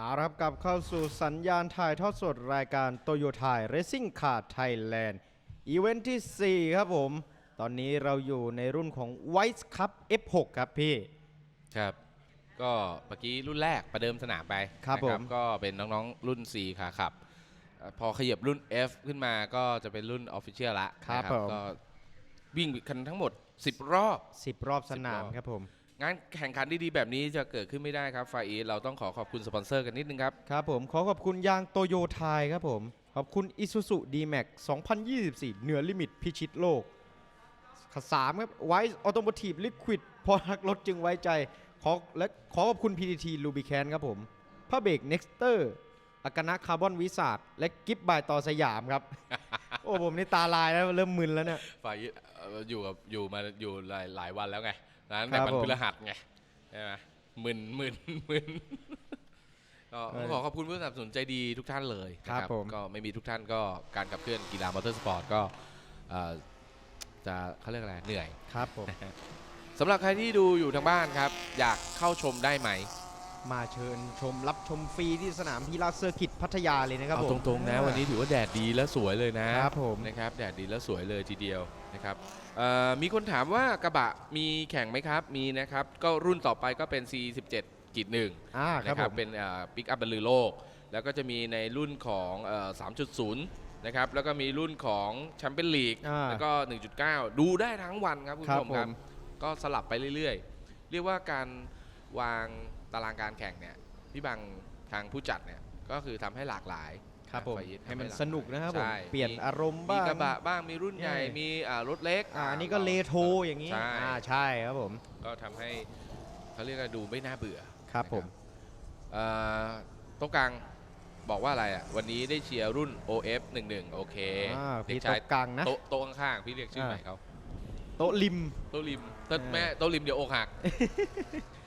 เอาละครับกลับเข้าสู่สัญญาณถ่ายทอดสดรายการโตโยต้าเรซิ่งคาร์ไทยแลนด์อีเวนท์ที่ 4 ครับผม ตอนนี้เราอยู่ในรุ่นของ White Cup F6 ครับพี่ ครับ ก็เมื่อกี้รุ่นแรกประเดิมสนามไปครับนะผม ก็เป็นน้องๆรุ่น C ขาขับเอ่อพอขยับรุ่น F ขึ้นมาก็จะเป็นรุ่น Official ละครับนะผม ก็วิ่งกันทั้งหมด 10 รอบ 10 รอบสนาม10รอบครับผม งานแข่งขันดีๆแบบนี้จะเกิดขึ้นไม่ได้ครับไฟอีเราต้องขอขอบคุณสปอนเซอร์กันนิดนึงครับ ครับผมขอขอบคุณยางโตโยไทยครับผม ขอบคุณ Isuzu D-Max 2024 เหนือลิมิตพิชิตโลกข้อสามครับ Wise Automotive Liquid เพราะรักรถจึงไว้ใจ ขอและขอขอบคุณ PTT Lubricant ครับผมผ้าเบรก Nexter อากานะคาร์บอนวิสาดและกิฟบายต่อสยามครับ โอ้ผมนี่ตาลายแล้วเริ่มมึนแล้วเนี่ยไฟอีเอ่ออยู่กับอยู่มาอยู่หลายหลายวันแล้วไง นั้นครัแต่บมันผมพฤหัสไงใช่ไหมมึนมึนมึนก็เออขอขอบคุณผู้สนับสนุนใจดีทุกท่านเลยนะครับผมก็ไม่มีทุกท่านก็การขับเคลื่อนกีฬามอเตอร์สปอร์ตก็เอ่อจะเขาเรียกอะไรเหนื่อยครับผมสำหรับใครที่ดูอยู่ทางบ้านครับ อยากเข้าชมได้ไหม มาเชิญชมรับชมฟรีที่สนามพีราเซอร์กิตพัทยาเลยนะครับเอาผม ตรงๆนะวันนี้ถือว่าแดดดีและสวยเลยนะครับผม นะครับแดดดีและสวยเลยทีเดียวนะครับเอ่อมีคนถามว่ากระบะมีแข่งไหมครับมีนะครับก็รุ่นต่อไปก็เป็น C17 กิจหนึ่งอ่าครับนะครัผบม เป็นปิกอัพบรรลือโลก แล้วก็จะมีในรุ่นของเอ่อ3.0 นะครับ แล้วก็มีรุ่นของแชมเปี้ยนลีกอ่าแล้วก็ 1.9 ดูได้ทั้งวันครับคุณครับผู้ชมครับผม ก็สลับไปเรื่อยๆ เรียกว่าการวาง ตารางการแข่งเนี่ยพี่บังทางผู้จัดเนี่ยก็คือทำให้หลากหลายครับผมไฟยิตให้มันทำลาสนุกนะครับผม ใช่เปลี่ยนอารมณ์มีบ้าง กระบะบ้างมีรุ่นใหญ่ใช่ มีอ่ารถเล็ก อ่าอันนี้ก็เลโทรอย่างนี้ใช่ อ่าใช่ครับผม ก็ทำให้เขาเรียกว่าดูไม่น่าเบื่อครับผมเอ่อโต๊ะกลางบอกว่าอะไรอะวันนี้ได้เชียร์รุ่น OF 11โอเคอ่าเด็พี่กชายโต๊ะกลางนะ โต๊ะโต๊ะข้างๆพี่เรียกชื่ออ่าใหม่เขา โต๊ะริม โต๊ะริมเต้นเออแม่โต๊ะริมเดี๋ยวอกหักอ่า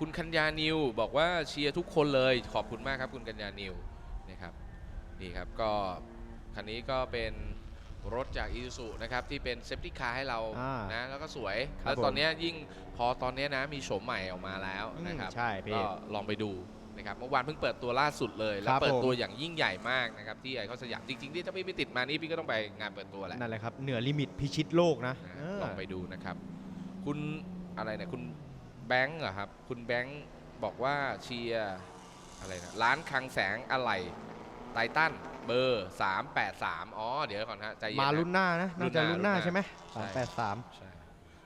คุณกัญญานิวบอกว่าเชียร์ทุกคนเลยขอบคุณมากครับคุณกัญญานิวนะครับนี่ครับก็คันนี้ก็เป็นรถจาก i s u z u นะครับที่เป็นเซฟตี้คาร์ให้เราอ่านะแล้วก็สวย ครับแล้วตอนผม เนี้ยยิ่งพอตอนเนี้ยนะมีโฉมใหม่ออกมาแล้วนะครับอืมใช่พี่ ก็ลองไปดูนะครับเมื่อวานเพิ่งเปิดตัวล่าสุดเลย แล้ควรับเปิดตัวผม อย่างยิ่งใหญ่มากนะครับที่ไอคอนสยามจริงๆที่ถ้าพี่ไม่ติดมานี่พี่ก็ต้องไปงานเปิดตัวแหละนั่นแหละครับ เหนือลิมิตพิชิตโลกนะนะเออลองไปดูนะครับ คุณอะไรเนี่ยคุณ แบงค์เหรอครับ คุณแบงค์บอกว่าเชียร์อะไรนะร้านคลังแสงอะไหล่ไททันเบอร์ 383 อ๋อ เดี๋ยวก่อนฮะใจเย็นมานะรุ่นหน้านะรุ่น่านหจะน้ารุ่นหน้ารุ่นหน้าใช่ไหมใช่ สามแปดสามใช่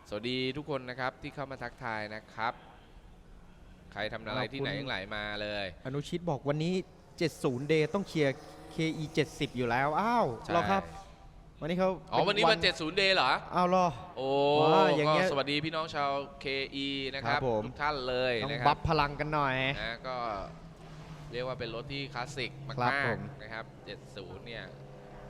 สวัสดีทุกคนนะครับที่เข้ามาทักทายนะครับ ใครทำอะไรที่ไหนอย่างไรมาเลย อนุชิตบอกวันนี้ 70 day ต้องเคลียร์ KE 70 อยู่แล้ว อ้าวใช่ เหรอครับ วันนี้เขาอ๋อวันนี้มัน 70 day เหรอ อ้าวเหรอ โอ้ว้าอย่างก็เงี้ยสวัสดีพี่น้องชาว KE นะครับครับผม ทุกท่านเลยต้องนะคบัรับฟพลังกันหน่อย นะก็เรียกว่าเป็นรถที่คลาสสิกมาครับกผมๆนะครับ 70 เนี่ย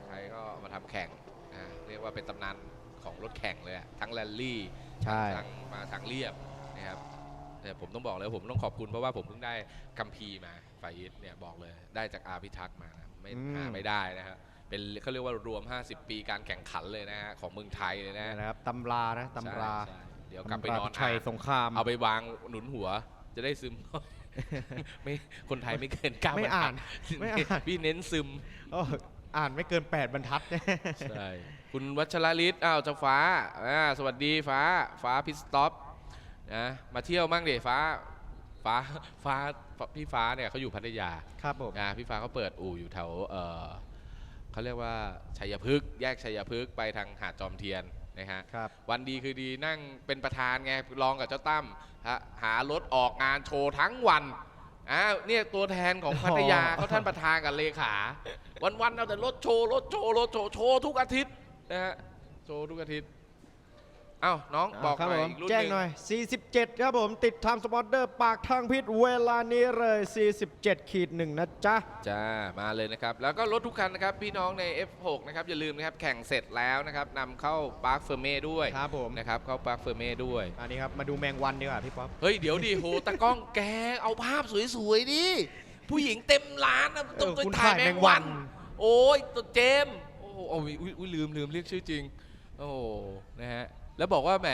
ใครก็เอามาทำแข่งนะเรียกว่าเป็นตำนานของรถแข่งเลยอะทั้งแรลลี่ใช่ ทั้งมาทางเรียบนะครับแต่ผมต้องบอกเลยผมต้องขอบคุณเพราะว่าผมเพิ่งได้กัมพีร์มาไฟยิตเนี่ยบอกเลยได้จากอาพิทักษ์มานะไม่อืม หาไม่ได้นะฮะ เป็นเขาเรียกว่ารวม 50 ปีการแข่งขันเลยนะฮะของเมืองไทยเลยนะนี่นะครับตำรานะตำราใช่ใช่เดี๋ยวกลับไปนอนตำราชัยอ่านสงคราม เอาไปวางหนุนหัวจะได้ซึม ไม่คนไทยไม่เกินเก้าไม่บรรอ่าทันดไม่อ่าน พี่เน้นซึม โอ้อ่านไม่เกิน 8 บรรทัด ใช่คุณวัชรฤทธิ์อ้าวเจ้าฟ้าอ่าสวัสดีฟ้าฟ้าพิสต็อปนะมาเที่ยวมั่งเดฟ้าฟ้าฟ้าพี่ฟ้าเนี่ยเขาอยู่พัทยาครับผม นะพี่ฟ้าเขาเปิดอู่อยู่แถวเออ เขาเรียกว่าชัยพฤกษ์แยกชัยพฤกษ์ไปทางหาดจอมเทียนนะฮะครับ วันดีคือดีนั่งเป็นประธานไงรองกับเจ้าตั้มฮะหารถออกงานโชว์ทั้งวันอ่าเนี่ยตัวแทนของพัทยาอ๋อ เขาท่านประธานกับเลขา วันๆเอาแต่รถโชว์รถโชว์รถโชว์โชว์ทุกอาทิตย์นะฮะโชว์ทุกอาทิตย์เอ้าน้องบอกครับหน่อยผมอีกรุ่นแจ้งหนึ่งหน่อย 47 ครับผม ติดทำสปอนเดอร์ปากทางพิษเวลานี้เลย 47ขีดหนึ่งนะจ๊ะ จ้ามาเลยนะครับ แล้วก็รถทุกคันนะครับ พี่น้องใน F6 นะครับ อย่าลืมนะครับ แข่งเสร็จแล้วนะครับนำเข้าปาร์คเฟอร์เม่ด้วยครับผม นะครับเข้าปาร์คเฟอร์เม่ด้วย อันนี้ครับ มาดูแมงวันดีกว่าพี่ป๊อป เฮ้ย เดี๋ยวดิโหตากล้องแกเอาภาพสวยๆดิผู้หญิงเต็มร้านนะต้องเออไปคุณถ่ายถ่ายแมแมงงวัวันนโอ้ยตัวเจมส์โอ้โหโอ้ยอุ๊ยอุ๊ยลืมลืมเรียกชื่อจริง โอ้โหนะฮะ แล้วบอกว่าแหม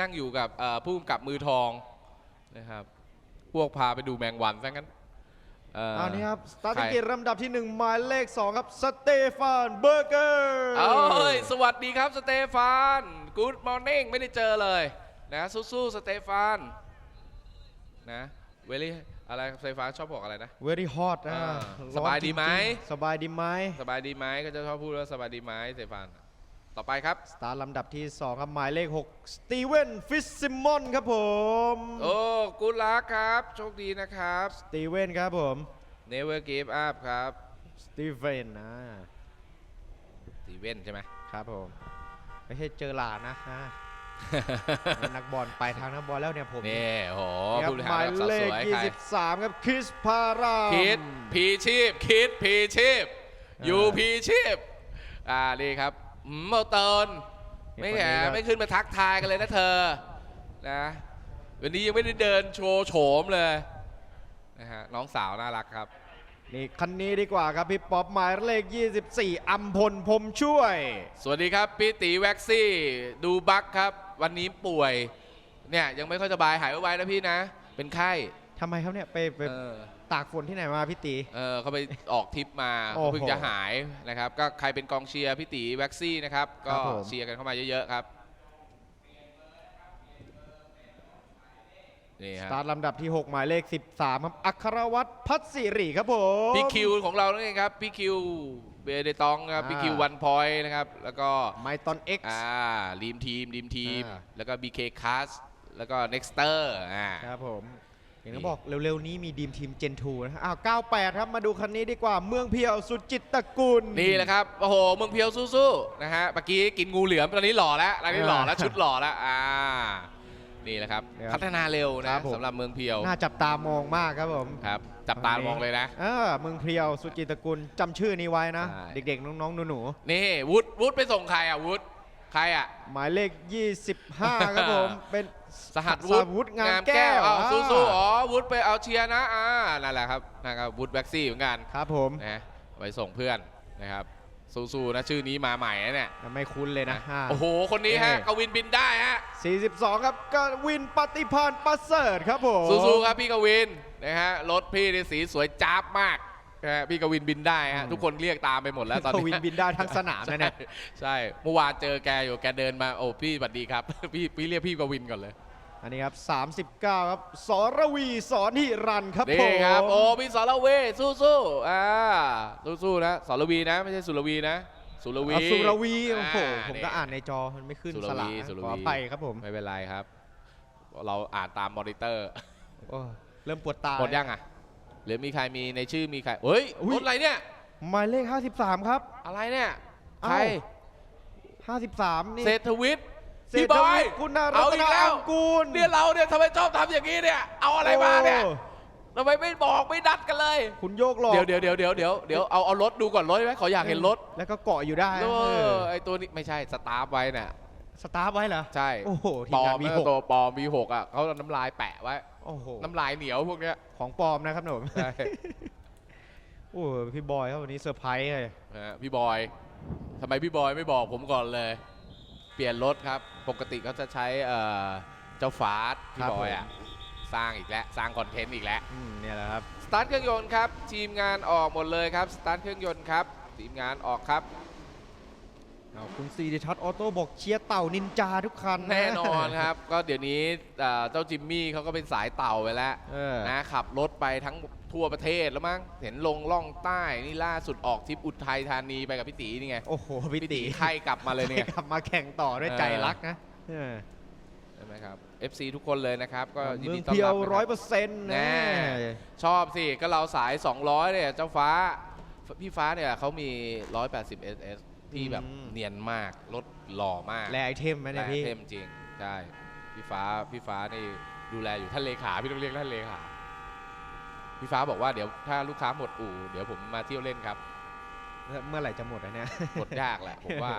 นั่งอยู่กับเอ่อผู้กำกับมือทองนะครับ พวกพาไปดูแมงวันซะงั้นโเอ่ออันนี้ครับ สตาร์ทใครเกตลำดับที่ 1 หมายเลข 2 ครับ สเตฟานเบอร์เกอร์เอ้ย สวัสดีครับ สเตฟาน Good morning ไม่ได้เจอเลยนะสู้ๆสเตฟานนะเวลี่อะไรสเตฟานชอบบอกอะไรนะเวรี่ฮอตนะอ่าร้อนสบายดีไหมจริงๆสบายดีไหมสบายดีไหมก็จะชอบพูดว่าสบายดีไหมสเตฟาน ต่อไปครับ สตาร์ทลำดับที่ 2 ครับ หมายเลข 6 สตีเวนฟิสซิมอนครับผม โอ้กูลักครับ โชคดีนะครับ สตีเวนครับผม Never give up ครับ สตีเวนนะตีเว่นใช่ไหมครับผม ไม่ใช่เจอหลานนะฮะ นักบอลไปทางนักบอลแล้วเนี่ยผม นี่โหครับผู้บริหหารมายระดับสาวเลสขวยใคร23 ครับคริสพาราม คิดพีชีพ คิดพีชีพอ่าอยู่พีชีพ อ่า นี่ครับ อืมเมาเตินไม่แหคนนี้มครับไม่ขึ้นมาทักทายกันเลยนะเธอนะวันนี้ยังไม่ได้เดินโชว์โฉมเลยนะฮะน้องสาวน่ารักครับ นี่คันนี้ดีกว่าครับพี่ป๊อปหมายเลข 24 อัมพลพรหมช่วย สวัสดีครับพี่ตีแว็กซี่ดูบักครับ วันนี้ป่วยเนี่ยยังไม่ค่อยสบายหายไวๆนะพี่นะ เป็นไข้ทำไมครับเนี่ยไปไป เออ ตากฝนที่ไหนมาพี่ตี เออเขาไปออกทริปมาโอ้โหเพิ่งจะหายนะครับ ก็ใครเป็นกองเชียร์พี่ตีแว็กซี่นะครับครัก็บผม เชียร์กันเข้ามาเยอะๆครับนี่สฮะตาร์ทลำดับที่ 6 หมายเลข 13ครับอัครวัตรพัฒสิริครับผม พี่คิวของเรานั่นเองครับพี่คิวเบเดตองครับอ่าพี่คิววันพอยต์นะครับ แล้วก็ ไมตอนเอ็กซ์อ่าดีมทีมดีมทีม อ่า แล้วก็ BK Cast แล้วก็ Nexter อ่า ครับผม เห็นนี่เขาบอกเร็วๆนี้มีดีมทีมเจนทูนะอ้าว98 ครับมาดูคันนี้ดีกว่าเมืองเพียวสุจิตตระกุลนี่แหละครับโอ้โหเมืองเพียวสู้ๆนะฮะเมื่อกี้กินงูเหลือมตอนนี้หล่อแล้วตอนนี้หล่อแล้วชุดหล่อแล้วอ่านี่แหละครับเนี่ยพัฒนาเร็วครันะบผมสำหรับเมืองเพียวน่าจับตามองมากครับผมครับจับตามองเลยนะเออเมืองเพียวสุจิตตระกุลจำชื่อนี้ไว้นะใช่เด็กๆน้องๆหนูนี่วุฒวุฒไปส่งใครอะวุฒใครอะๆหมายเลข 25 ครับผมเป็น สหัสสหัสวุฒิงามแก้วอ้าวอ่า สู้ๆอ๋อวุฒไปเอาเชียร์นะอ่านั่นแหละครับนะครับวุฒแบ็กซี่เหมือนกันครับผมนะไปส่งเพื่อนนะครับสู้ๆนะชื่อนี้มาใหม่นะเนี่ยไม่คุ้นเลยนะห้าโอ้โหคนนี้ฮะเอ้ยกวินบินได้ฮะ42 ครับกวินปฏิพานประเสริฐครับผมสู้ๆครับพี่กวินนะฮะรถพี่นี่สีสวยจ้าบมาก นะฮะพี่กวินบินได้ฮะทุกคนเรียกตามไปหมดแล้วตอนกนี้วินบินได้ทั้งสนามนะเนี่ยใช่ใช่เมื่อวานเจอแกอยู่แกเดินมาโอ้พี่สวัสดีครับพี่พี่เรียกพี่กวินก่อนเลยอันนี้ครับ 39 ครับ สรวีสอนหิรันครับผนี่มครับ โอ้พี่สรเวสู้ๆอ่าสู้ๆนะ สรวีนะ ไม่ใช่สุรวีนะ สุรวีเอาสุรวีโอ้โหาผมก็อ่านในจอมันไม่ขึ้นสุรสวีลากสุรวีขออภัยครับผม ไม่เป็นไรครับ เราอ่านตามมอนิเตอร์โอ้เริ่มปวดตา หมดยังอะ หรือมีใครมีในชื่อมีใครเฮ้ยอุ๊ย รถอะไรเนี่ย หมายเลข 53 ครับ อะไรเนี่ยเอ้าใคร53 นี่เศรษฐวิทย์เศรษพี่ฐบอวิยทย์คุณนารัเอาตอีนากแล้วอังกูลเนี่ยเราเนี่ยทำไมชอบทำอย่างนี้เนี่ย เอาอะไรมาเนี่ยโอ้ทำไมไม่บอกไม่ดัดกันเลย คุณโยกหลอกเดี๋ยวเดี๋ยวเดี๋ยวเดี๋ยวเดี๋ยวเดี๋ยวเอาเอารถดูก่อนรถไหมขออยากเห็นรถแล้วก็เกาะอยู่ได้เอเอออไอตัวนี้ไม่ใช่สตาร์ฟไว้น่ะ สตาร์ฟไว้เหรอ ใช่โอ้โหทีปมลองานมมีนะหก ตัวปลอมมีหกอะเขาเอาน้ำลายแปะไว้ โอ้โหน้ำลายเหนียวพวกเนี้ยของปลอมนะครับหนุ่มใช่โอ้โหพี่บอยครับวันนี้เซอร์ไพรส์เลยนะฮะพี่บอยทำไมพี่บอยไม่บอกผมก่อนเลย เปลี่ยนรถครับ ปกติเขาจะใช้เอ่อเจ้าฟาสพี่บอยอะสร้างอีกแล้วสร้างคอนเทนต์อีกแล้วอืมเนี่ยแหละครับสตาร์ทเครื่องยนต์ครับ ทีมงานออกหมดเลยครับสตาร์ทเครื่องยนต์ครับ ทีมงานออกครับ เอาคุณซีดิทัศน์ออโต้บอกเชียร์เต่านินจาทุกคัน แน่นอนครับ ก็เดี๋ยวนี้เอ่อเจ้าจิมมี่เขาก็เป็นสายเต่าไปแล้วเออ นะขับรถไปทั้งทั่วประเทศแล้วมั้งเห็นลงล่องใต้นี่ล่าสุดออกทริปอุทัยธานีไปกับพี่ตีนี่ไงโอ้โหพี่พี่ตีตีไข้กลับมาเลยเนี่ย กลับมาแข่งต่อด้วยเออใจรักนะเออใช่ไหมครับ FC ทุกคนเลยนะครับ ก็ยินเมือดีงต้อนเพียรัวบนะคร้อยรับเปอร์เซ็นต์แน่ชอบสิ ก็เราสาย 200เนี่ยเจ้าฟ้า พี่ฟ้าเนี่ยเขามี 180 SS ที่แบบเนียนมากรถหล่อมากแลไอเทมไหมเนี่ยแรงพี่เทมจริงใช่พี่ฟ้าพี่ฟ้านี่ดูแลอยู่ท่านเลขาพี่ต้องเรียกท่านเลขาพี่ฟ้าบอกว่าเดี๋ยวถ้าลูกค้าหมดอู่เดี๋ยวผมมาเที่ยวเล่นครับ เมื่อไหร่จะหมดอะเนี่ย หมดยากแหละผมว่า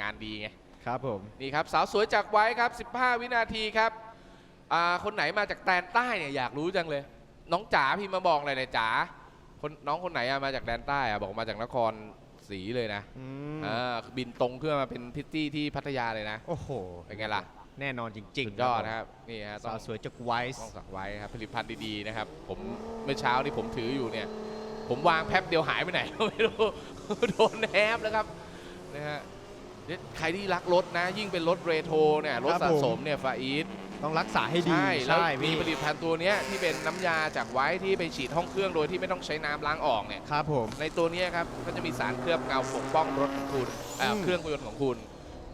งานดีไง ครับผม นี่ครับ สาวสวยจากไว้ครับ 15 วินาทีครับอ่าคนไหนมาจากแดนใต้เนี่ยอยากรู้จังเลย น้องจ๋าพี่มาบอกเลยเนี่ยจ๋าคนน้องคนไหนอะมาจากแดนใต้อะบอกมาจากนคร ศรีเลยนะอืมอ่าบินตรงเครื่องมาเป็นพิตตี้ที่พัทยาเลยนะ โอ้โห เป็นไงล่ะแน่นอนจริงสุดๆยอดนะครับนี่ฮะสาวสวยจากไวส์ต้องสักไว้ครับผลิตภัณฑ์ดีๆนะครับ ผมเมื่อเช้านี่ผมถืออยู่เนี่ย ผมวางแป๊บเดียวหายไปไหน ไม่รู้ โดนแนบแล้วครับนะฮะเนี่ยใครที่รักรถนะ ยิ่งเป็นรถเรโทรเนี่ยรถสะสมเนี่ยฟาอีท ต้องรักษาให้ดีใช่แล้วใช่มีพี่ผลิตภัณฑ์ตัวเนี้ยที่เป็นน้ำยาจากไว้ที่ไปฉีดห้องเครื่องโดยที่ไม่ต้องใช้น้ำล้างออกเนี่ย ครับผม ในตัวเนี้ยครับก็จะมีสารเคลือบเงาปกป้องรถของคุณเอ่ออืมเครื่องยนต์ของคุณ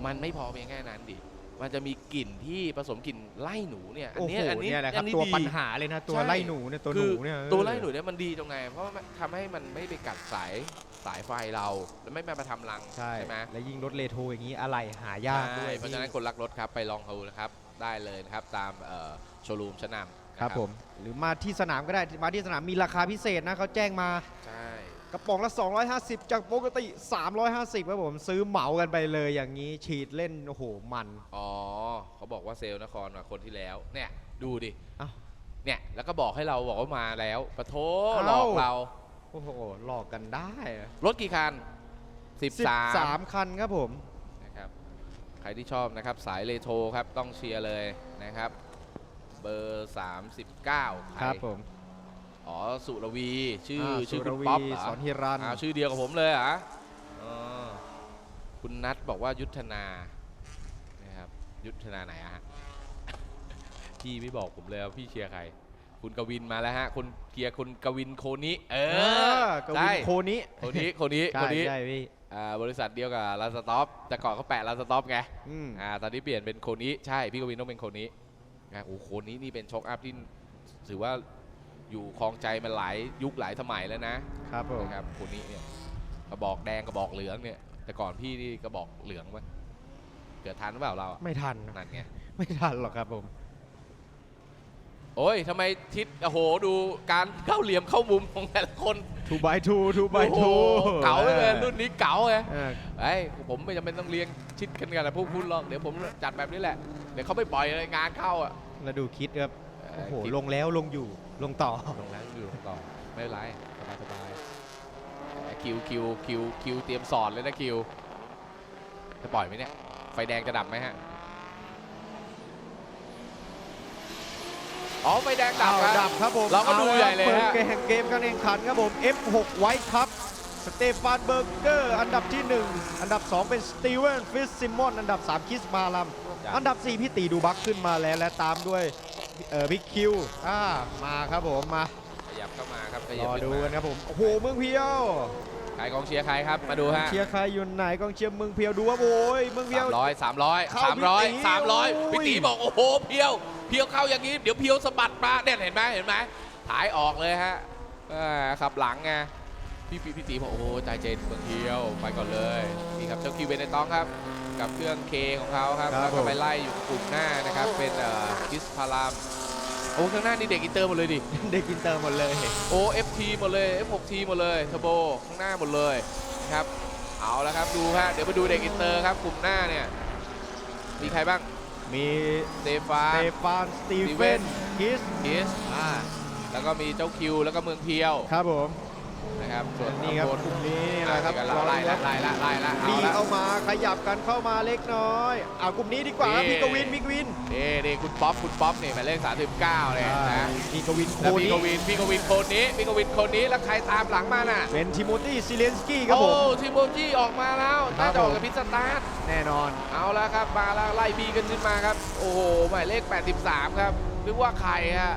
มันไม่พอเพียงแค่นั้นดิมันจะมีกลิ่นที่ผสมกลิ่นไล่หนูเนี่ยอันโอ้โหเนี้ยอันนี้เนี่ยแหละครับอันนี้ตัวดี ปัญหาเลยนะตัวใช่ ไล่หนูเนี่ยตัวหคืนูอเนี่ยเออตัวไล่หนูเนี่ยมันดีตรงไง เพราะว่ามันทำให้มันไม่ไปกัดสายสายไฟเราแล้วไม่มาทำรังใช่ไหมและยิ่งรถเลโทอย่างนี้อะไรหายากด้วยใช่เพราะฉะนั้นคนรักรถครับไปลองดูนะครับได้เลยนะครับตามโชว์รูมชั้นนำนะครับผมหรือมาที่สนามก็ได้มาที่สนามมีราคาพิเศษนะเขาแจ้งมาใช่กระป๋องละ 250 จากปกติ 350ครับผมซื้อเหมากันไปเลยอย่างนี้ฉีดเล่นโอ้โหมันอ๋อเขาบอกว่าเซลล์นครกว่าคนที่แล้วเนี่ยดูดิอ้าวเนี่ยแล้วก็บอกให้เราบอกว่ามาแล้วปะโถเอ้าหลอกเราโอ้โหหลอกกันได้อะรถกี่คัน 13 13 คันครับผม นะครับใครที่ชอบนะครับสายเลโทรครับต้องเชียร์เลยนะครับ เบอร์ 39ใครับผม อ๋อสุรวีชื่ออ่าชื่อสุคุรณวีป๊อปเหรอสอนฮิรันอ้าวชื่อเดียวกับผมเลยเหรออ๋อคุณนัทบอกว่ายุทธนานะครับยุทธนาไหนอะฮะ พี่ไม่บอกผมเลยว่าพี่เชียร์ใคร คุณกวินมาแล้วฮะคุณเกียร์คุณกวินโคนิเอเอออกวิใช่นโคนี้โคนิโคนิใช่โคนิใช่พี่อ่าบริษัทเดียวกับลาสต็อปแต่ก่อนเขาแปะลาสต็อปไงอืมอ่าตอนนี้เปลี่ยนเป็นโคนี้ใช่พี่กวินต้องเป็นโคนี้นะโอ้โคนี้นี่เป็นช็อคอัพที่ถือว่าอยู่คลองใจมาหลายยุคหลายสมัยแล้วนะครับผมนะครับโคนี้เนี่ยกระบอกแดงกระบอกเหลืองเนี่ยแต่ก่อนพี่นี่กระบอกเหลืองมั้ยเกิดทันหรือเปล่าเราอะไม่ทันนะนั่นไงไม่ทันหรอกครับผม โอ้ยทำไมทิศโอ้โหดูการเข้าเหลี่ยมเข้ามุมของแต่ละคน2 by 2 2 by โอ้โห2เก๋าเลยรุ่นนี้เก๋าไงเออไอ้ยผมไม่จำเป็นต้องเลี้ยงชิดกันกันนะพวกคุณหรอกเดี๋ยวผมจัดแบบนี้แหละ เดี๋ยวเขาไม่ปล่อยเลยงานเข้าอะแล้วดูคิดครับโอ้โหคิดลงแล้วลงอยู่ลงต่อลงแล้วอยู่ต่อไม่เป็นไรสบายสบายแต่คิวคิวคิวคิวเตรียมสอนเลยนะคิวจะปล่อยไหมเนี่ยไฟแดงจะดับไหมฮะ อ๋อไฟแดงดับอ้าวครับดับครับผมเราก็ดูใหญ่เลยปิดฮะเกมเกมการแข่งขันครับผม F6 ไว้ครับสเตฟานเบอร์เกอร์อันดับที่ 1 อันดับ 2 เป็นสตีเวนฟิสซิมอนอันดับ 3 คิสมาลัม อันดับ 4 พี่ตีดูบักขึ้นมาแล้ว และตามด้วยเอ่อบิ๊กคิวอ่ามาครับผม มาขยับเข้ามาครับขรยับอขึ้นดูมากันครับผม โอ้โห เมืองเพียว ใครกองเชียร์ใครครับ มาดูฮะเชียร์ใครอยู่ไหนกองเชียร์เมืองเพียวดูว่าโอ้ยเมืองเพียวสามร้อยสามร้อยเข้าสามร้อยพี่ตีสามร้อยโอ้ย พี่ตีบอกโอ้โหเพียว เพียวเข้าอย่างนี้เดี๋ยวเพียวสะบัดมาเนี่ยเห็นไหมเห็นไหมถ่ายออกเลยฮะอ่าขับหลังไงพี่พี่พี่ตีบอกโอ้โหใจเจนเมืองเพียวไปก่อนเลยนี่ครับเจ้าคิวเบนในต้องครับ กับเครื่องเคของเขาครับครับแล้วก็ไปผมไล่อยู่กลุ่มหน้านะครับเป็นเอ่อคิสพารามโอ้ข้างหน้านี่เด็กอินเตอร์หมดเลยดิ เด็กอินเตอร์หมดเลยโอ FT หมดเลย F6T หมดเลยเทอร์โบข้างหน้าหมดเลยนะครับเอาละครับดูฮะเดี๋ยวมาดูเด็กอินเตอร์ครับกลุ่มหน้าเนี่ยมีใครบ้าง มีสเตฟาสนเตฟานสตีเฟนคิสคิสอ่าแล้วก็มีเจ้าคิว แล้วก็เมืองเพียวครับผมนะครับ ส่วนนี่ครับข้างกลุ่มนี้นี่แหละครับอ่าไล่ละไล่ละไล่ละเอาดีละ เข้ามาขยับกันเข้ามาเล็กน้อยเอากลุ่มนี้ดีกว่านี่ พี่กวินพี่กวินนี่นี่คุณป๊อปคุณป๊อปนี่หมายเลข39เนี่ยนะพี่กวินโคแล้วพี่นี้กวินพี่กวินคนนี้พี่กวินคนนี้แล้วใครตามหลังมาน่ะเป็นทิโมธีซิเลนสกี้ครับโอ้ผม ทิโมจีออกมาแล้วครัน่าบจะออกผมกับพิซสตาร์ท แน่นอน เอาละครับมาแล้วไล่บีกันขึ้นมาครับ โอ้โหหมายเลข 83 ครับนึกว่าใครฮะ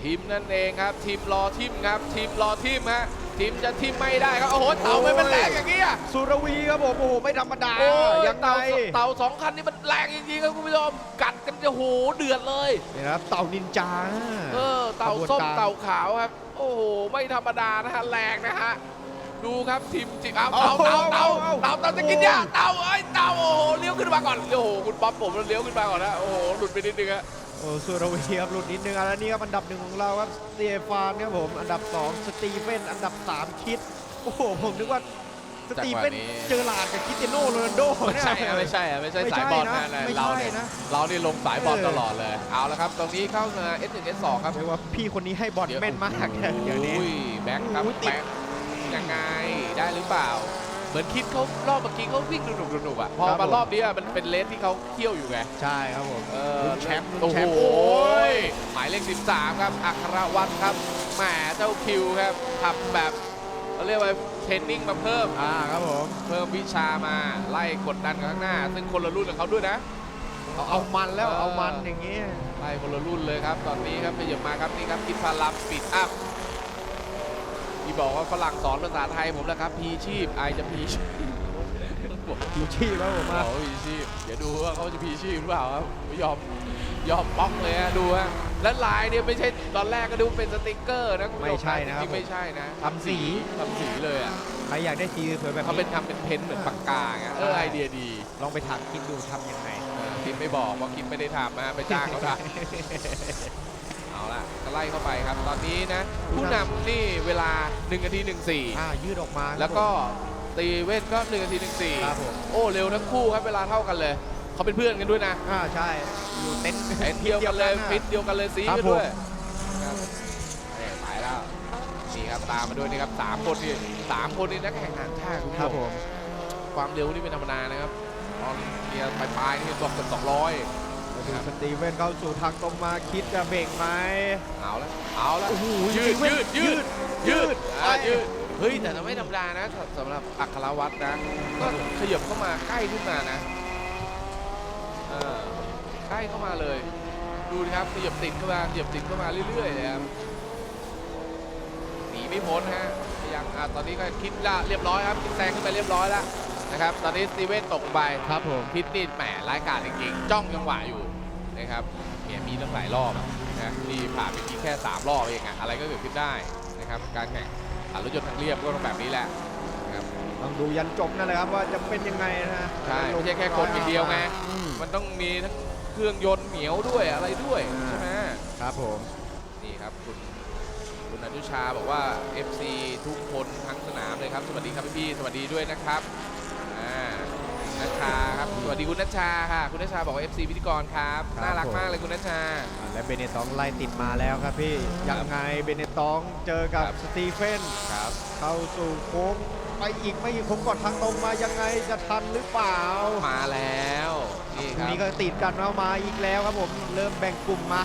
ทีมนั่นเองครับ ทีมรอทีมครับ ทีมรอทีมฮะทีมจะทีมไม่ได้ครับโอ้โหเต่าไม่มันแรงอย่างนี้อะสุรวีครับผมโอ้โหไม่ธรรมดาโอ้ยยังไงเต่าเต่าสองคันนี้มันแรงจริงๆครับคุณผู้ชมกัดกันจะโหเดือดเลยนี่นะครับเต่านินจาเออเต่าส้มขบวนการเต่าขาวครับ โอ้โหไม่ธรรมดานะฮะแรงนะฮะ ดูครับทีมจิเอาเต่าเต่าเต่าเต่าเต่าจะกินยาเต่าเอ้ยเต่าโอ้โหเลี้ยวขึ้นมาก่อนโอ้โหคุณป๊อปผมเลี้ยวขึ้นมาก่อนนะโอ้โหหลุดไปนิดนึงฮะโอ้สุรวีครับหลุดนิดนึงอันนี้ครับอันดับหนึ่งของเราครับสเตฟานครับผมอันดับสองสตีเฟนอันดับสามคิดโอ้โหผมนึกว่าสตีเฟนจังหวะนี้เจอหลาดกับคริสเตียโนโรนัลโดไม่เนี่ยใช่อะไม่ใช่อะไม่ใช่ไม่ใช่สายบอลนะนะไม่เราใช่เนี่ยนะเรานี่ลงสายบอลเออตลอดเลยเอาละครับ ตรงนี้เข้ามา S1 S2 ครับเรียกว่าพี่คนนี้ให้บอลแม่นมากเดี๋ยวนี้อุ้ยแบ็คครับโอ้ยติดแบ็ค ยังไงได้หรือเปล่า เหมือนคิดเขารอบเมื่อกี้เขาวิ่งหนุกๆหนุกๆอะพอครับมาผมรอบนี้อะมันเป็นเลสที่เขาเที่ยวอยู่ไงใช่ครับผมเออลุ้นแชมป์ลุ้โอ้นแชโหมป์โอ้ยหมายเลข 13 ครับอัครวัตรครับแหมเจ้าคิวครับขับแบบเขาเรียกว่าเทรนนิ่งมาเพิ่ม อ่าครับผมเพิ่มวิชามาไล่กดดันกันข้างหน้า ซึ่งคนละรุ่นกับเขาด้วยนะ เอาเอามันแล้วเออเอามันอย่างงี้ ไล่คนละรุ่นเลยครับ ตอนนี้ครับไปเหยียบมาครับนี่ครับคิดพาลัมปิดอัพ ที่บอกว่าฝรั่งสอนภาษาไทยผมแล้วครับพีชีพไอจะพีชีพบอกพีชีพแล้วผมมาโอ้พีชีพเดี๋ยวดูว่าเขาจะพีชีพหรือเปล่าครับไม่ยอมยอมบล็อกเลยฮะดูฮะและลายเนี่ยไม่ใช่ตอนแรกก็ดูเป็นสติกเกอร์นะคุณผู้ชไม่ใช่นะครับจริงๆไม่ใช่นะทำสีทำสีเลยอะใครอยากได้ทีสวยแบบเขาเป็นทำเป็นเพนท์เหมือนปากกาไงเออใช่ไอเดียดี ลองไปถามคิดดูทำยังไงเออคิดไม่บอกเพราะคิดไม่ได้ทำนะไปจ้างเขาได้เอา ละก็ไล่เข้าไปครับ ตอนนี้นะ ผู้นำนี่เวลา1นาทีอ่ายืดออกมา14 แล้วก็ตีเว่นก็1นาทีครับผม14 โอ้เร็วทั้งคู่ครับเวลาเท่ากันเลย เขาเป็นเพื่อนกันด้วยนะอ่าใช่อยู่เต็นท์เอ็นเดียวกันเลยอะฟิตเดียวกันเลยซีครับกันด้วยผม ครับนี่ไปแล้วนี่ครับตามมาด้วยนี่ครับสามคนนี่สามคนนี่นักแข่งขันชาติคุณผู้คชรับมผม ความเร็วนี่เป็นธรรมดานะครับตอนเกียร์ปลายๆนี่บอกเกือบสองร้อยมา ดูสตีเวนเข้าสู่ทางตรงมาคิดจะเบรกไหมเอาละเอาละโอ้โหยืดสตีเว่นยืดยืดยืดอะไปยืดเฮ้ยแต่ไม่ธรรมดานะสำหรับอัครวัตรนะ ก็ขยับเข้ามาใกล้ขึ้นมานะเออใกล้เข้ามาเลย ดูดิครับขยับติดเข้ามาขยับติดเข้ามาเรื่อยๆเลยครับหนีไม่พ้นฮะยังอะตอนนี้ก็คิดละเรียบร้อยครับคิดแซงขึ้นไปเรียบร้อยแล้วนะครับ ตอนนี้สตีเวนตกไปครับผมพิษนี่แหมร้ายกาจจริงๆ จ้องจังหวะอยู่ นะครับเนี่ยมีตั้งหลายรอบอะนะนี่ผ่านไปเพียงแค่ 3 รอบเองอะอะไรก็เกิดขึ้นได้นะครับการแข่งขันรถยนต์ทางเรียบก็ต้องแบบนี้แหละนะครับต้องดูยันจบนั่นแหละครับว่าจะเป็นยังไงนะฮะใช่ไม่ใช่แค่คนอย่างเดียวไงอืมมันต้องมีทั้งเครื่องยนต์เหนียวด้วยอะไรด้วยอ่าใช่ไหมครับผมนี่ครับคุณคุณอนุชาบอกว่า FC ทุกคนทั้งสนามเลยครับ สวัสดีครับพี่ๆสวัสดีด้วยนะครับอ่า นัชชาครับ สวัสดีคุณนัชชาค่ะ คุณนัชชาบอกว่า FC พิธีกรครับน่ารักมากเลยคุณนัชชา อ่าและเบเนตองไล่ติดมาแล้วครับพี่ ยังไงเบเนตองเจอกับครับ สตีเฟน ครับ เข้าสู่โค้งไปอีกไม่อีกโค้งก่อนทางตรงมายังไงจะทันหรือเปล่ามาแล้ว นี่คทีรับนี้ก็ติดกันเอามาอีกแล้วครับผม เริ่มแบ่งกลุ่มมา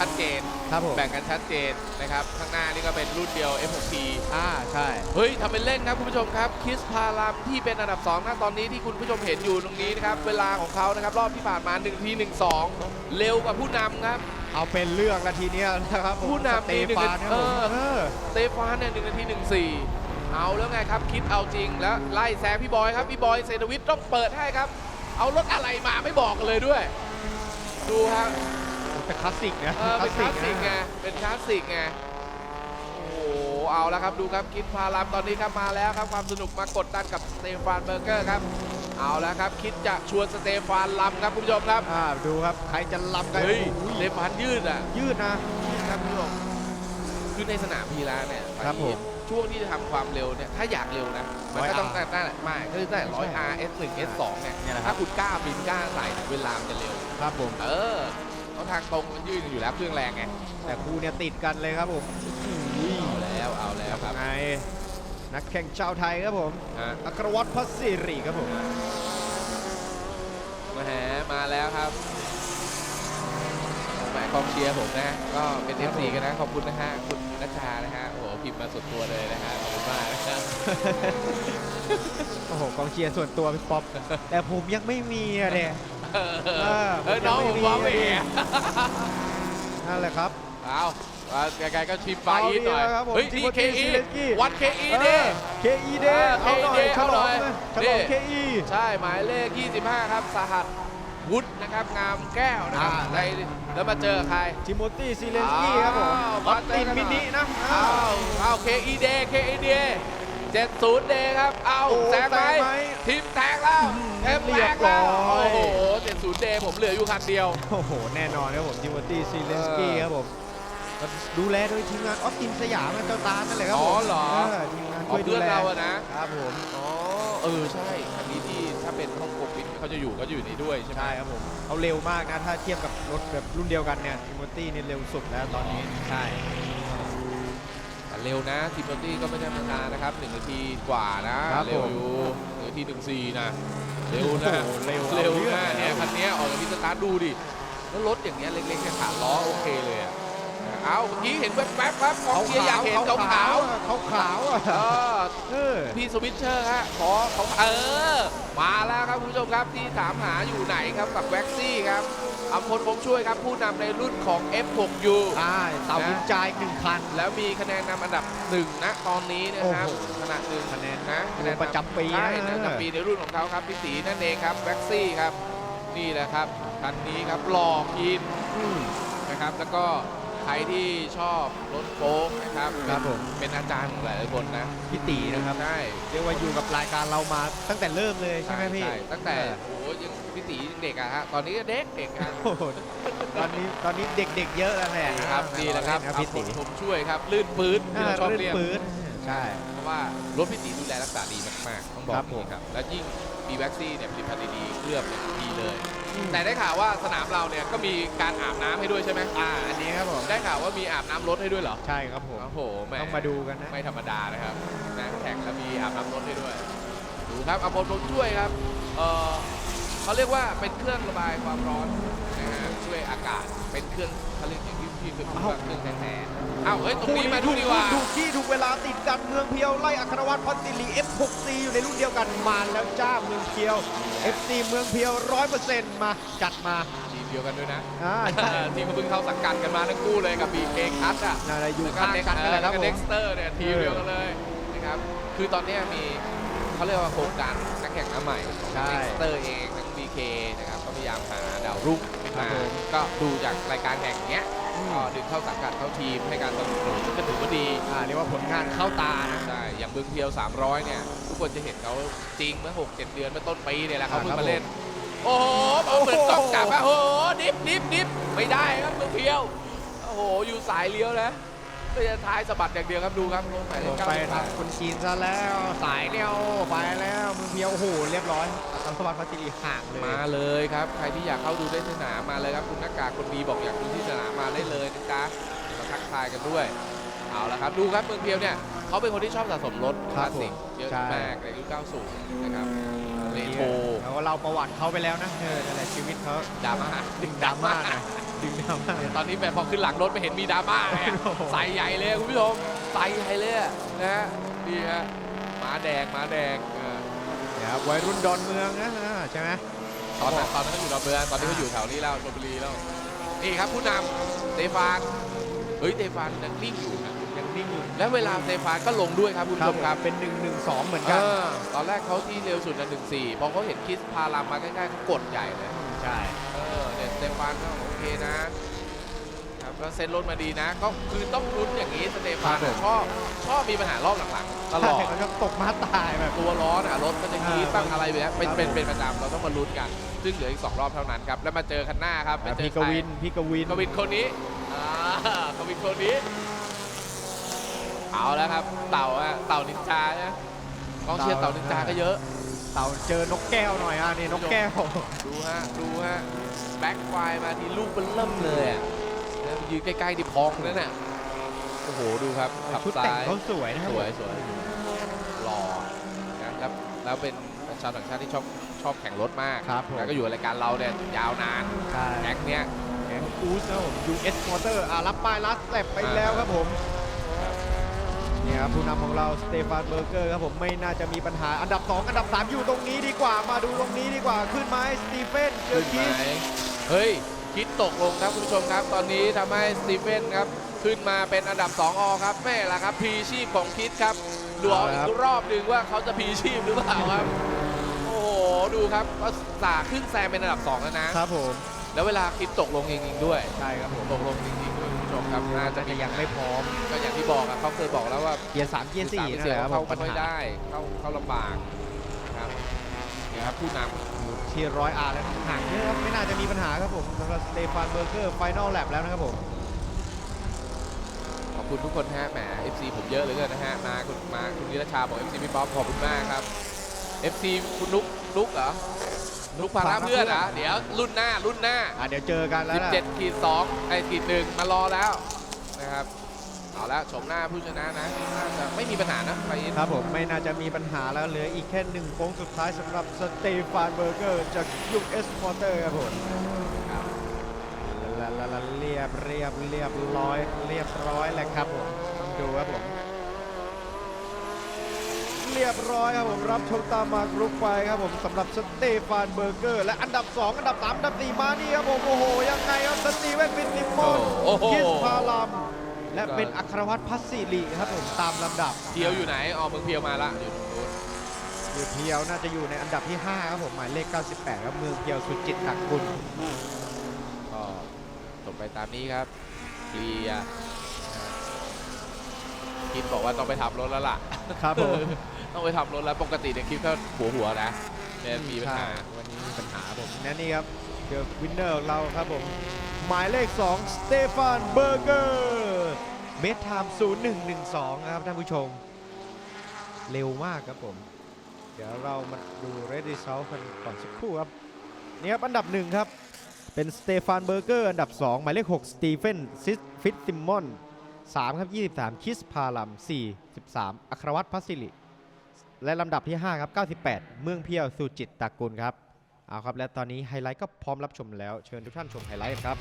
ชัดเจน ครับผมแบ่งกันชัดเจนนะครับ ข้างหน้านี่ก็เป็นรุ่นเดียว F6P อ่าใช่ เฮ้ยทำเป็นเล่นครับคุณผู้ชมครับคิสพารัมที่เป็นอันดับ2นะตอนนี้ที่คุณผู้ชมเห็นอยู่ตรงนี้นะครับ เวลาของเขานะครับ รอบที่ผ่านมา1ที1-2เร็วกว่าผู้นำครับ เอาเป็นเรื่องละทีเนี้ยนะครับผมผู้นำสเตฟานครับผมเออเออสเตฟานเนี่ยหนึ่งนาทีหนึ่งสี่เอาแล้วไงครับคิดเอาจริงแล้วไล่แซงพี่บอยครับพี่บอยเซนวิทต้องเปิดให้ครับ เอารถอะไรมาไม่บอกกันเลยด้วย ดูฮะ เป็นคลาสสิกนะเออเป็นคลาสสิกไงนะเป็นคลาสสิกไง โอ้โห เอาแล้วครับดูครับคิดพาลัมตอนนี้ครับมาแล้วครับความสนุกมากดดันกับสเตฟานเบอร์เกอร์ครับ เอาแล้วครับคิดจะชวนสเตฟานลัมครับคุณผู้ชมครับอ่าดูครับใครจะล้ำกันเฮ้ยโอ้สโหเตฟานยืดอะ ยืดนะครับคุณผู้ชมคือในสนามพีระเนี่ยครับผมช่วงที่จะทำความเร็วเนี่ยถ้าอยากเร็วนะมันก็ 100R ต้องได้ได้ไม่ก็คือได้ร้อยใช่ R S 1 S 2เนี่ยเนี่ยแหละครับถ้าคุณกล้าบินกล้าใส่เนี่ยเวลามันจะเร็วครับผมเออเพ ราะทางตรงมันยืดอยู่แล้วเครื่องแรงไงแต่คู่เนี่ยติดกันเลยครับผมอุ้ยเอาแล้วเอาแล้วครับไงนักแข่งชาวไทยครับผมฮะอัครวัตรพัชสิริครับผมมาแหมาแล้วครับแหมกองเชียร์ผมนะ ก็เป็นครับ FC ผมกันนะ ขอบคุณนะฮะ คุณนัชชานะฮะ โอ้โหพิมพ์มาสุดตัวเลยนะฮะขอบคุณมากนะครับโอ้โหกองเชียร์ส่วนตัวพี่ป๊อปแต่ผมยังไม่มีอะเนี่ย เอเอออน้องผมฟ้องไปเองนั่นแหละครับ เอาเอาไกลๆก็ชิมไฟอีทหน่อย เอาดีนะครับผมเฮ้ยนี่ Timothy KE Zelensky วัด KE ดิเคอีเดเออเอาหน่อย KE ฉลองเอาหน่อยนะฉนี่ลองเคอี ใช่ หมายเลข 25 ครับ สหัสวุฒินะครับ งามแก้วนะครับอ่า ในแล้วมาเจอใคร ทิโมธีซีเลนสกี้ครับผมอ้าวออสตินมาเจอกันหน่อย มินินะอ้าวอ้าว KE Day KE Day 70 Day ครับ เอาโอ้แซงไหมแซงไหมทีมแตกแล้วเอ็มเรีแตยกบร้แล้อวยโอ้โห70 Day ผมเหลืออยู่คันเดียว โอ้โห แน่นอนครับผมทิโมธีซีเลนสกี้เออครับผมก็ดูแลโดยทีมงานออสตินสยามนะเจ้าตาลนั่นแหละครับอ๋ผอมเหรอ ทีมงานอ๋อช่วยดูเพื่อนแลเราอะนะ ครับผมอ๋อ เออ ใช่ คันนี้ที่ถ้าเป็นฮ่องกงบินเขาจะอยู่ก็จะอยู่ในด้วยใช่ไหมใช่ครับผมเขาเร็วมากนะ ถ้าเทียบกับรถแบบรุ่นเดียวกันเนี่ยทิโมธีนี่เร็วสุดแล้วตอนนี้ใช่แเร็วนะทีมโรตี้ก็ไม่ใช่ธรรมดานะครับ1นาทีกว่านะ ครับเร็วผมอยู่หนึ่งนาทีหนึ่งสี่นะ เร็วนะโอ้โหเร็วเร็วเอาเรื่องนะเนี่ยแล้วคันเนี้ยออกจากพิสตาร์ทดูดิ แล้วรถอย่างเงี้ยเล็กๆแค่ขาล้อโอเคเลยอะเอาเมื่อกี้เห็นแว๊บๆครับกองเชียร์อยากเห็นขาวขาวขาวขาวๆอะๆเออ เออ พี่สวิตเชอร์ฮะขอเขาเออ มาแล้วครับคุณผู้ชมครับที่ถามหาอยู่ไหนครับกับแว็กซี่ครับ อัมพลผมช่วยครับ ผู้นำในรุ่นของ F6U ใช่เต่าวินจายหนึ่งคัน แล้วมีคะแนนนำอันดับหนึ่งนะตอนนี้นะครับโอ้โหขนาดหนึ่งคะแนนนะคะแนนประจำปีใช่นะประจำปีในรุ่นของเขาครับพี่ตีนั่นเองครับแว็กซี่ครับนี่แหละครับคันนี้ครับหล่อกินอืมนะครับแล้วก็ใครที่ชอบรถโฟล์กนะครับครับผมเป็นอาจารย์ของหลายๆคนนะพี่ตีนะครับใช่เรียกว่าอยู่กับรายการเรามาตั้งแต่เริ่มเลยใช่ไหมพี่ตั้งแต่เออโอ้โหยัง พี่ตียังเด็กอะฮะตอนนี้ก็เด็กเด็กอะโอ้โหตอนนี้ตอนนี้เด็กๆเยอะแล้วแหละนี่ครับนี่แหละครับพี่ตีผมช่วยครับ ลื่นปื้นที่เราชอบเรียก ปืนใช่ เพราะว่ารถพี่ตีดูแลรักษาดีมากๆต้องบอกครับผมนี่ครับ และยิ่งมีแว็กซี่เนี่ยผลิตภัณฑ์ดีๆเคลือบเนี่ยดีเลย แต่ได้ข่าวว่าสนามเราเนี่ยก็มีการอาบน้ำให้ด้วยใช่ไหมอ่าอันนี้ครับผมได้ข่าวว่ามีอาบน้ำรถให้ด้วยเหรอใช่ครับผมโอ้โหแหมต้องมาดูกันนะ ไม่ธรรมดานะครับนะแข่งแล้วมีอาบน้ำรถให้ด้วย ดูครับอภพลผมช่วยครับเออ เขาเรียกว่าเป็นเครื่องระบายความร้อนนะฮะช่วยอากาศเป็นเครื่องเขาเรียกอย่างที่พี่เคยพูดว่าเครื่องแท้ๆอ้าวเฮ้ยตรงนี้มาดูดีกว่า ถูกที่ถูกเวลาติดกันเมืองเพียวไล่อัครวัตรพันติลี F6C อยู่ในรุ่นเดียวกันมาแล้วจ้าเมืองเพียว FC เมืองเพียวร้อยเปอร์เซ็นต์มาจัดมาทีมเดียวกันด้วยนะอ่าใช่ทีมเขาเพิ่งเข้าสังกัดกันมาทั้งคู่เลยกับบีเคคัทอะน่าจะอยู่แล้วก็ข้างเด็กกันนั่นแหละครับผเด็มกสเตอร์เนี่ยทีมเดียวกันเลยนะครับคือตอนเนี้ยมีเขาเรียกว่าโครงการนักแข่งหน้าใหม่ของใช่เด็กสเตอร์เองทั้งบี เคนะครับก็พยายามหาดาวรุ่งครับมาผมก็ดูจากรายการแข่งเนี้ยอืมก็ดึงเข้าสังกัดเข้าทีมให้การสนับสนุนซึ่งก็ถือว่าดีอ่าเรียกว่าผลงานเข้าตานะใช่อย่างเมืองเพียว 300 เนี่ย ทุกคนจะเห็นเขาจริงเมื่อ 6 7 เดือนเมื่อต้นปีเนี่ยแหละเขาเพิ่งครับมาเล่น โอ้โหเอาเหมือนต้องกลับอะโอ้โหดิฟดิฟดิฟไม่ได้ครับเมืองเพียว โอ้โห อยู่สายเลี้ยวนะ ก็จะท้ายสะบัดอย่างเดียวครับดูครับลงหมายเลขผมเก้าไปสิบทางคนจีนซะแล้วสายเดียวไปแล้วเมืองเพียวโอ้โหเรียบร้อยอัครวัตรพันติลีห่างเลยมาเลยครับใครที่อยากเข้าดูได้สนามมาเลยครับคุณหน้ากากคนดีบอกอยากดูที่สนามมาได้เลยนะจ๊ะมาทักทายกันด้วยเอาละครับดูครับเมืองเพียวเนี่ยเขาเป็นคนที่ชอบสะสมรถคครัลาบสสิกผมเยอะใช่มากในยุค90นะครับเรโทรแล้วก็เราประวัติเขาไปแล้วนะเออนั่นแหละชีวิตเขาดราม่าดึงดราม่านะ ดึงดราม่า ตอนนี้แบบพอขึ้นหลังรถไปเห็นมีดราม่าเนี่ยโอ้โห ใส่ใหญ่เลยคุณผู้ชมใส่ใหญ่เลยอะนะฮะดีฮะหมาแดงหมาแดงเออเดี๋ยววัยรุ่นดอนเมืองนะอ่าใช่ไหม ตอนนั้นตอนนั้นก็อยู่ดอนเมืองตอนนี้ก็อยู่แถวนี้แล้วชลบุรีแล้วนี่ครับผู้นำสเตฟานเฮ้ยสเตฟานยังนิ่งอยู่นะยังนิ่งอยู่และเวลาสเตฟานก็ลงด้วยครับคุณผู้ชมครับเป็น1นึเหมือนเอกันอตอนแรกเขาที่เร็วสุดนะหนึ่งสี่พอเขาเห็นคิสพาลามมาใกล้ๆเขากดใหญ่เลย ใช่ เออเนี่ยสเตฟานก็โอ เคนะครับก็เซ็นรถมาดีนะ ก็คือต้องลุ้นอย่างนี้สเตฟานอะชอบชอบมีปัญหารอบหลังๆตลอด ใช่เขาจะตกมาตายแบบ ตัวร้อนอะรถมันจะกรีดบ้างอ่าอะไรแบบนี้เป็นครับเป็นผมเป็นประจำเราต้องมาลุ้นกัน ซึ่งเหลืออีก 2 รอบเท่านั้นครับ แล้วมาเจอคันหน้าครับไปเจอพี่กใครวินพี่กวินกวินคนนี้อ่ากวินคนนี้ เอาแล้วครับ เต่าอะเต่านินจาเนี่ยกองเชียร์เต่านินจาก็เยอะ เต่าเจอนกแก้วหน่อยอะนี่นกแก้ว ดูฮะ ดูฮะ แบ็คไฟมาทีลูกเป็นเริ่มเลยอะแล้วยืนใกล้ๆดิพองนั่นน่ะ โอ้โห ดูครับขับชุดแต่งซ้ายเขาสวยนะคสรับวยสวยหล่อนะแล้วแล้วเป็นชาวต่างชาติที่ชอบชอบแข่งรถมาก ครับผม แล้วก็อยู่ในรายการเราเนี่ยยาวนานใช่แก๊งเนี้ยแกงอูสนะครับผม US Motor อะรับป้ายรับแลบไปแล้วครับผมเนี่ยครับผู้นำของเราสเตฟานเบอร์เกอร์ครับผมไม่น่าจะมีปัญหาอันดับ 2 อันดับ 3 อยู่ตรงนี้ดีกว่ามาดูตรงนี้ดีกว่าขึ้นไหมสตีเฟนเจอขึ้นคิสไหมเฮ้ย คิดตกลงครับคุณผู้ชมครับ ตอนนี้ทำให้สตีเฟนครับขึ้นมาเป็นอันดับ 2อครับแม่ล่ะครับพีชีพของคิดครับดูเอาอีกรอบหนึ่งว่าเขาจะพีชีพหรือเปล่าครับ โอ้โหดูครับก็สาขึ้นแซงเป็นอันดับ2แล้วนะครับผมแล้วเวลาคิดตกลงจริงๆด้วยใช่ครับผมตกลงจริงๆด้วยคุณ ผู้ชมครับน่าจะน่าจะยังไม่พร้อม ก็อย่างที่บอกอะเขาเคยบอกแล้วว่าเกียร์สามเกียร์สี่คือนั่นแหละครับเข้าผมไม่ปัญค่อยหาได้ เข้าเข้าลำบากนะครับนี่ครับผู้นอยู่ที่ร้อยอาร์แล้วห่างเยอะครับไม่น่าจะมีปัญหาครับผมสำหรับสเตฟานเบอร์เกอร์ไฟนอลแลบแล้วนะครับผมำขอบคุณทุกคนฮะแหม FC ผมเยอะเหลยเกินนะฮะมาคุณมาคุณนิรชาบอก FC พี่ป๊อปขอบคุณมากครับ FC คุณนุกนุกเหรอ นุกพาราเพื่อนเหรอเดี๋ยวรุ่นหน้ารุ่นหน้า อะเดี๋ยวเจอกันแล้วนะ17ขีด2ไอ้ขีดหนึ่งมารอแล้วนะครับเเอาละชมหน้าผู้ชนะนะน่าจะไม่มีปัญหานะไปครับผมไม่น่าจะมีปัญหาแล้วเหลืออีกแค่หนึ่งโค้งสุดท้ายสำหรับสเตฟานเบอร์เกอร์จากยุคเอสมอเตอร์ครับผมละละละเรียบเรียบเรียบร้อยเรียบร้อยแหละครับผมต้องดูครับผมเรียบร้อยครับผมรับชมตามมากรุ๊ปไปครับผมสำหรับสเตฟานเบอร์เกอร์ และอันดับ 2 อันดับ 3 อันดับ 4 มานี่ครับผมโอ้โห ยังไงครับสตีเวนฟินซิมมอนโอ้โห คิสพาลัมและเป็นอัครวัตรพัสสิริครับผมตามลำดับเพียวอยู่ไหนอ๋อมึงเพียวมาละอยู่ตรงนู้นอยู่เพียวน่าจะอยู่ในอันดับที่5ครับผมหมายเลข 98ครับเมืองเพียวสุจิตตักกุลก็จบไปตามนี้ครับเคลียร์คิดบอกว่าต้องไปทำรถแล้วล่ะ ครับผม ต้องไปทำรถแล้วปกติเนี่ยคลิปก็หัวหัวๆนะเนี่ยมีปัญหาใช่วันนี้มีปัญหาผมและนี่ครับเดอะวินเนอร์ของเราครับผม หมายเลข 2 สเตฟานเบอร์เกอร์เบสไทม์0112ครับท่านผู้ชม เร็วมากครับผม เดี๋ยวเรามาดูเรดดิซ l กันก่อนสักครู่ครับ นี่ครับ อันดับหนึ่งครับ เป็นสเตฟานเบอร์เกอร์อันดับ 2 หมายเลข 6 สตีเฟนซิสฟิตซิมมอน 3 ครับ 23 คิสพาลัม4 13 อัครวัตรพัสสิริ และลำดับที่ 5 ครับ 98 เมืองเพียวสุจิตตากุลครับ เอาครับ และตอนนี้ไฮไลท์ก็พร้อมรับชมแล้ว เชิญทุกท่านชมไฮไลท์ครับ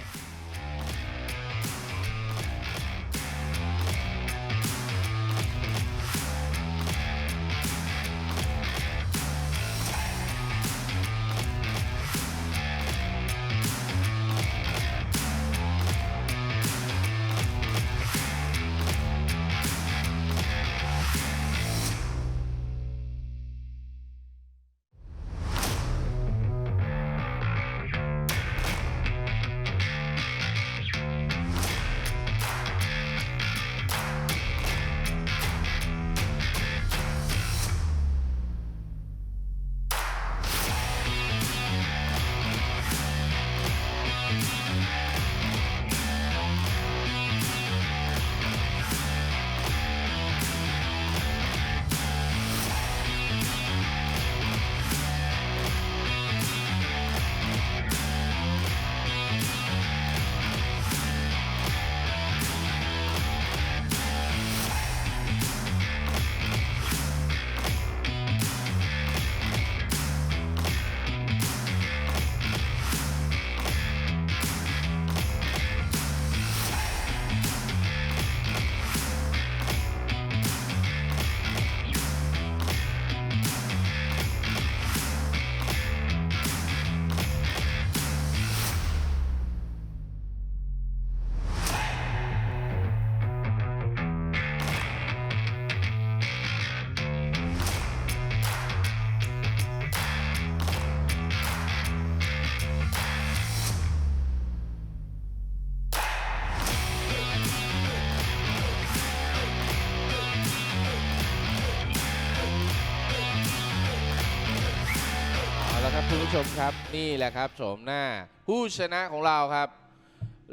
ผู้ชมครับนี่แหละครับโฉมหน้า ผู้ชนะของเราครับ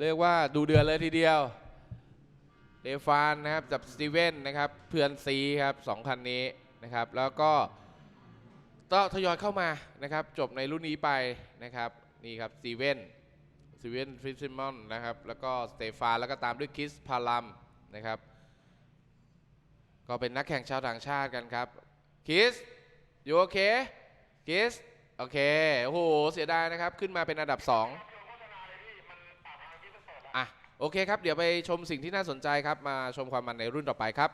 เรียกว่าดูเดือดเลยทีเดียวเดฟานนะครับกับสตีเวนนะครับเพื่อนซีครับสองคันนี้นะครับ แล้วก็ก็ทยอยเข้ามานะครับ จบในรุ่นนี้ไปนะครับ นี่ครับสตีเวนสตีเวนฟิซิมอนนะครับ แล้วก็สเตฟานแล้วก็ตามด้วยคิสพาลัมนะครับก็เป็นนักแข่งชาวต่างชาติกันครับคิสอยู่โอเคคิส โอเค โอ้โห เสียดายนะครับ ขึ้นมาเป็นอันดับ 2 อะ โอเคครับ เดี๋ยวไปชมสิ่งที่น่าสนใจครับ มาชมความมันในรุ่นต่อไปครับ